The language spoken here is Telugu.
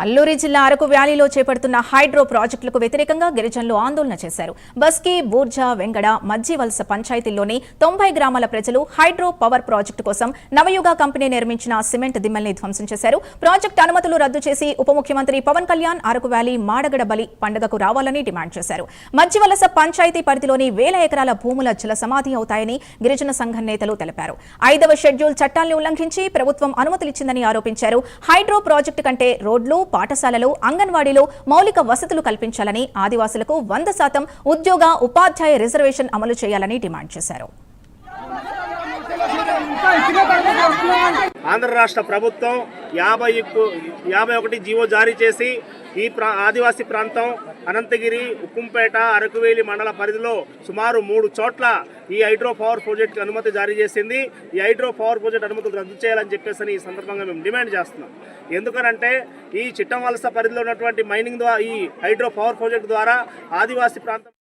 అల్లూరి జిల్లా అరకు వ్యాలీలో చేపడుతున్న హైడ్రో ప్రాజెక్టులకు వ్యతిరేకంగా గిరిజనులు ఆందోళన చేశారు. బస్కి బూర్జా వెంగడ మజ్జివలస పంచాయతీల్లోని తొంభై గ్రామాల ప్రజలు హైడ్రో పవర్ ప్రాజెక్టు కోసం నవయుగ కంపెనీ నిర్మించిన సిమెంట్ దిమ్మల్ని ధ్వంసం చేశారు. ప్రాజెక్టు అనుమతులు రద్దు చేసి ఉప ముఖ్యమంత్రి పవన్ కళ్యాణ్ అరకు వ్యాలీ మాడగడ బలి పండుగకు రావాలని డిమాండ్ చేశారు. మజ్జివలస పంచాయతీ పరిధిలోని వేల ఎకరాల భూముల జల సమాధి అవుతాయని గిరిజన సంఘం నేతలు తెలిపారు. ఐదవ షెడ్యూల్ చట్టాల్ని ఉల్లంఘించి ప్రభుత్వం అనుమతులిచ్చిందని ఆరోపించారు. హైడ్రో ప్రాజెక్టు కంటే రోడ్లు పాఠశాలలు అంగన్వాడీలో మౌలిక వసతులు కల్పించాలని ఆదివాసులకు వంద శాతం ఉద్యోగ ఉపాధ్యాయ రిజర్వేషన్ అమలు చేయాలని డిమాండ్ చేశారు. ఆంధ్ర రాష్ట్ర ప్రభుత్వం యాభై యాభై ఒకటి జీవో జారీ చేసి ఈ ప్రా ఆదివాసీ ప్రాంతం అనంతగిరి ఉక్కుంపేట అరకువేలి మండల పరిధిలో సుమారు మూడు చోట్ల ఈ హైడ్రో పవర్ ప్రాజెక్ట్ అనుమతి జారీ చేసింది. ఈ హైడ్రో పవర్ ప్రాజెక్ట్ అనుమతులు రద్దు చేయాలని చెప్పేసి ఈ సందర్భంగా మేము డిమాండ్ చేస్తున్నాం. ఎందుకనంటే ఈ చిట్టం వలస పరిధిలో ఉన్నటువంటి మైనింగ్ ద్వారా ఈ హైడ్రో పవర్ ప్రాజెక్ట్ ద్వారా ఆదివాసీ ప్రాంతం